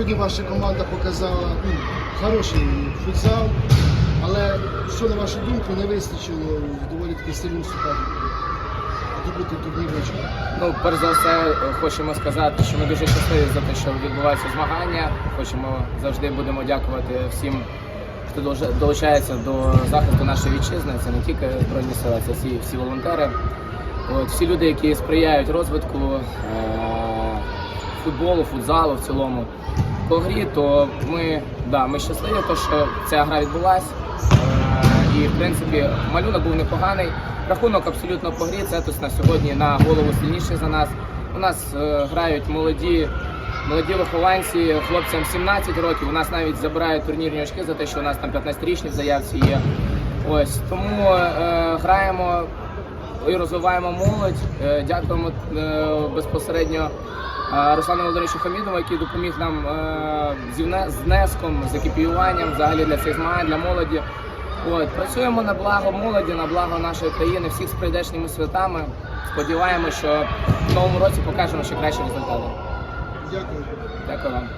Сьогодні ваша команда показала ну, хороший футзал, але що на вашу думку не вистачило доволі таки сильному супернику добути? Ну, перш за все, хочемо сказати, що ми дуже щасливі за те, що відбуваються змагання. Хочемо завжди будемо дякувати всім, хто долучається до захисту нашої вітчизни. Це не тільки збройні сили, це всі, всі волонтери. От, всі люди, які сприяють розвитку е- футболу, футзалу в цілому. По грі, то ми, да, ми щасливі, то, що ця гра відбулася. Е, і в принципі малюнок був непоганий. Рахунок абсолютно по грі. Цетус на сьогодні на голову сильніший за нас. У нас е, грають молоді, молоді вихованці, хлопцям 17 років. У нас навіть забирають турнірні очки за те, що у нас там 15-річні в заявці є. Ось тому е, граємо і розвиваємо молодь. Е, Дякуємо е, безпосередньо е, Руслану Володимировичу Хамідову, який допоміг нам з внеском, з екіпіюванням взагалі для цих змагань, для молоді. От, працюємо на благо молоді, на благо нашої країни, всіх з прийдешніми святами. Сподіваємося, що в новому році покажемо ще кращі результати. Дякую. Дякую вам.